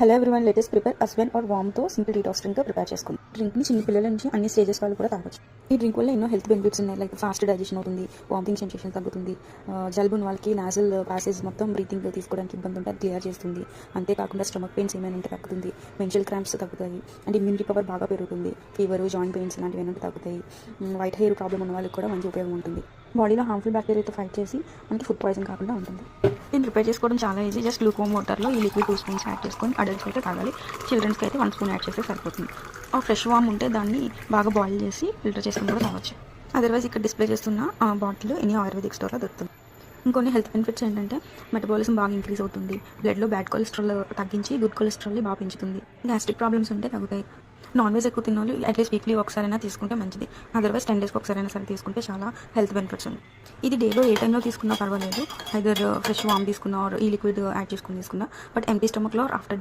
Hello everyone latest prepare అస్వెన్ ఆర్ వామ్తో సింపుల్ డీటాక్స్ డ్రింక్ ప్రిపేర్ చేసుకోండి డ్రింక్ని చిన్న పిల్లల నుంచి అన్ని స్టేజెస్ వాళ్ళు కూడా తాగొచ్చు. ఈ డ్రింక్ వల్ల ఎన్నో హెల్త్ బెనిఫిట్స్ ఉన్నాయి. లైక్ ఫాస్ట్ డైజెషన్ అవుతుంది వామిటింగ్ సెన్సేషన్ తగ్గుతుంది ఆ, వాళ్ళకి నాజల్ ప్యాసేజ్ మొత్తం బ్రీతింగ్ తీసుకోవడానికి ఇబ్బంది ఉంటే అది క్లియర్ చేస్తుంది. అంతేకాకుండా స్టమక్ పెయిన్స్ ఏమైనా ఉంటే తగ్గుతుంది మెన్షల్ క్రాంప్స్ తగ్గుతాయి అండ్ ఇమ్యూనిటీ పవర్ బాగా పెరుగుతుంది ఫీవర్ జాయింట్ పెయిన్స్ లాంటివి ఏమైనా తగ్గుతాయి. వైట్ హెయిర్ ప్రాబ్లం ఉన్న వాళ్ళకి కూడా మంచి ఉపయోగం ఉంటుంది. బాడీలో హార్మ్ఫుల్ బ్యాక్టీరియాతో ఫైట్ చేసి మనకి ఫుడ్ పాయిజన్ కాకుండా ఉంటుంది. దీన్ని ప్రిపేర్ చేసుకోవడం చాలా ఈజీ. జస్ట్ లూకోమ్ వాటర్లో ఈ లిక్విడ్ టూ స్పూన్స్ యాడ్ చేసుకొని అడల్ట్స్కి అయితే తాగాలి. చిల్డ్రన్స్కి అయితే వన్ స్పూన్ యాడ్ చేస్తే సరిపోతుంది. ఆ ఫ్రెష్ వామ్ ఉంటే దాన్ని బాగా బాయిల్ చేసి ఫిల్టర్ చేసుకుని కూడా తాగొచ్చు. అదర్వైజ్ ఇక్కడ డిస్ప్లే చేస్తున్న ఆ బాటిల్ ఎనీ ఆయుర్వేదిక్ స్టోర్లో దొరుకుతుంది. ఇంకొన్ని హెల్త్ బెనిఫిట్స్ ఏంటంటే మెటబాలిజం బాగా ఇంక్రీజ్ అవుతుంది. బ్లడ్లో బ్యాడ్ కొలెస్ట్రాల్ తగ్గించి గుడ్ కొలెస్ట్రాల్ని బాగా పెంచుతుంది. గ్యాస్ట్రిక్ ప్రాబ్లమ్స్ ఉంటే తగ్గుతాయి. నాన్ వెజ్ ఎక్కువ తిన్నోళ్ళు అట్లీస్ట్ వీక్లీ ఒకసారైనా తీసుకుంటే మంచిది. అదర్వైజ్ టెన్ డేస్కి ఒకసారైనా సరే తీసుకుంటే చాలా హెల్త్ బెనిఫిట్స్ ఉంది ఇది డేలో ఏ టైంలో తీసుకున్నా పర్వాలేదు. ఐదర్ ఫ్రెష్ వామ్ తీసుకున్నా ఆర్ ఈ లిక్విడ్ యాడ్ uh, చేసుకుని తీసుకున్నా. But empty స్టమక్లో after